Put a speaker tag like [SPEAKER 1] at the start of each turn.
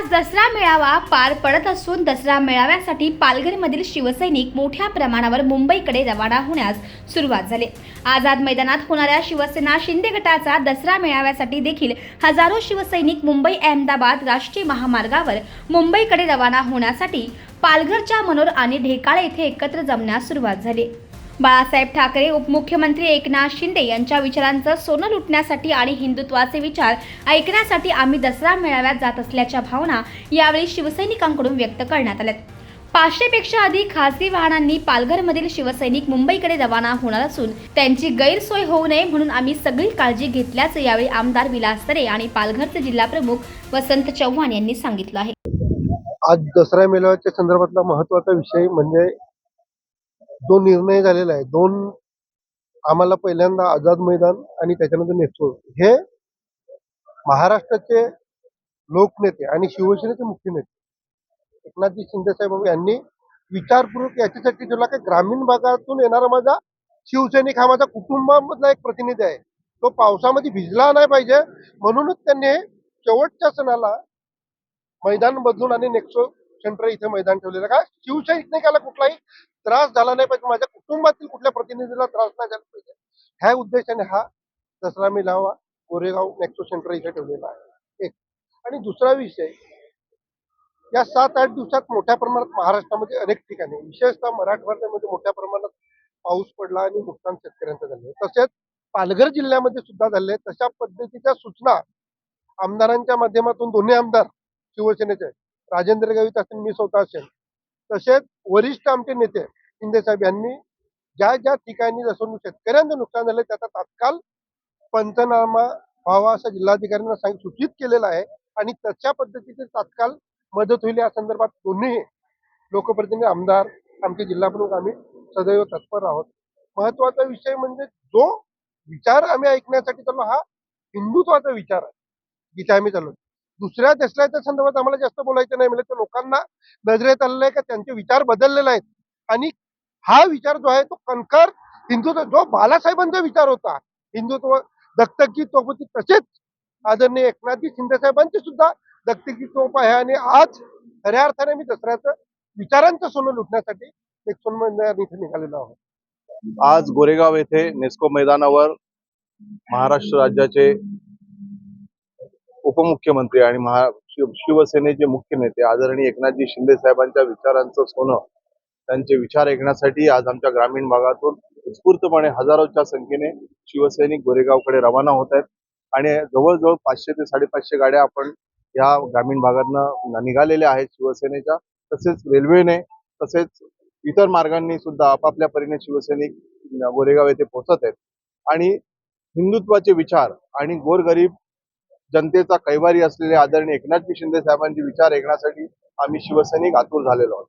[SPEAKER 1] आज दसरा मेळावा पार पडत असून दसरा मेळाव्यासाठी पालघरमधील शिवसैनिक मोठ्या प्रमाणावर मुंबईकडे रवाना होण्यास सुरुवात झाली. आझाद मैदानात होणाऱ्या शिवसेना शिंदे गटाचा दसरा मेळाव्यासाठी देखील हजारो शिवसैनिक मुंबई अहमदाबाद राष्ट्रीय महामार्गावर मुंबईकडे रवाना होण्यासाठी पालघरच्या मनोर आणि ढेकाळे येथे एकत्र जमण्यास सुरुवात झाली. बाळासाहेब ठाकरे उपमुख्यमंत्री एकनाथ शिंदे यांच्या विचारांचं सोनं लुटण्यासाठी आणि हिंदुत्वाचे विचार ऐकण्यासाठी आम्ही दसरा मेळाव्यात जात असल्याच्या भावना यावेळी शिवसैनिकांकडून व्यक्त करण्यात आल्यात. पाचशेपेक्षा अधिक खासगी वाहनांनी पालघरमधील शिवसैनिक मुंबईकडे रवाना होणार असून त्यांची गैरसोय होऊ नये म्हणून आम्ही सगळी काळजी घेतल्याचं यावेळी आमदार विलास तरे आणि पालघरचे जिल्हाप्रमुख वसंत चव्हाण यांनी सांगितलं आहे.
[SPEAKER 2] आज दसरा मेळाव्याच्या संदर्भातला महत्त्वाचा विषय म्हणजे दोन निर्णय झालेला आहे दोन आम्हाला पहिल्यांदा आझाद मैदान आणि त्याच्यानंतर नेतृत्व हे महाराष्ट्राचे लोकनेते आणि शिवसेनेचे मुख्य नेते. एकनाथजी शिंदे साहेब यांनी विचारपूर्वक याच्यासाठी तुला काही ग्रामीण भागातून येणारा माझा शिवसैनिक हा माझा कुटुंबामधला एक प्रतिनिधी आहे. तो पावसामध्ये भिजला नाही पाहिजे. म्हणूनच त्यांनी शेवटच्या सणाला मैदान बदलून आणि नेक्सो सेंटर इथे मैदान ठेवलेलं का शिवसैनिकाला कुठलाही? त्रास झाला नाही पाहिजे. माझ्या कुटुंबातील कुठल्या प्रतिनिधीला त्रास नाही झाला पाहिजे. ह्या उद्देशाने हा दसरा मेळावा कोरेगाव नेक्सो सेंटर इथे ठेवलेला आहे. एक. आणि दुसरा विषय. या सात आठ दिवसात मोठ्या प्रमाणात महाराष्ट्रामध्ये अनेक ठिकाणी विशेषतः मराठवाड्यामध्ये मोठ्या प्रमाणात पाऊस पडला आणि नुकसान शेतकऱ्यांचं झालं तसेच पालघर जिल्ह्यामध्ये सुद्धा झाले तशा पद्धतीच्या सूचना आमदारांच्या माध्यमातून दोन्ही आमदार शिवसेनेचे राजेंद्र गावित असेल मी स्वतः असेल. तसेच वरिष्ठ आमचे नेते शिंदे साहेब यांनी ज्या ज्या ठिकाणी जसं शेतकऱ्यांचं नुकसान झालं त्याचा तात्काळ पंचनामा व्हावा असं जिल्हाधिकाऱ्यांना सांग सूचित केलेलं आहे. आणि तशा पद्धतीचे तात्काळ मदत होईल या संदर्भात दोन्ही लोकप्रतिनिधी आमदार आमचे जिल्हाप्रमुख आम्ही सदैव तत्पर आहोत. महत्त्वाचा विषय म्हणजे जो विचार आम्ही ऐकण्यासाठी चाललो हा हिंदुत्वाचा विचार आहे. जिथे आम्ही चाललो. दुसऱ्या देशाच्या संदर्भात आम्हाला जास्त बोलायचं नाही. म्हणजे लोकांना नजरेत आलेलं आहे का? त्यांचे विचार बदललेले आहेत. आणि हा विचार जो आहे तो कणकर हिंदुत्व जो बालासाहेबांचा विचार होता हिंदुत्व दत्तकी चौपती तसेच आदरणीय एकनाथजी शिंदे साहेबांचे सुद्धा दत्तकी चौप आहे. आणि आज खऱ्या अर्थाने मी दसऱ्याचं विचारांचं सोनं लुटण्यासाठी एक सोनमंदिर इथे निघालेलो आहोत.
[SPEAKER 3] आज गोरेगाव येथे नेस्को मैदानावर महाराष्ट्र राज्याचे उपमुख्यमंत्री आणि महा शिव- शिवसेनेचे मुख्य नेते आदरणीय एकनाथजी शिंदे साहेबांच्या विचारांचं सोनं त्यांचे विचार ऐकण्यासाठी आज आमच्या ग्रामीण भागातून उत्स्फूर्तपणे हजारोच्या संख्येने शिवसैनिक गोरेगावकडे रवाना होत आहेत. आणि जवळजवळ पाचशे ते साडेपाचशे गाड्या आपण या ग्रामीण भागातनं निघालेल्या आहेत शिवसेनेच्या. तसेच रेल्वेने तसेच इतर मार्गांनी सुद्धा आपापल्या परीने शिवसैनिक गोरेगाव येथे पोहोचत आहेत. आणि हिंदुत्वाचे विचार आणि गोरगरीब जनतेचा कैवारी असलेले आदरणीय एकनाथजी शिंदे साहेबांचे विचार ऐकण्यासाठी आम्ही शिवसैनिक आतुर झालेलो आहोत.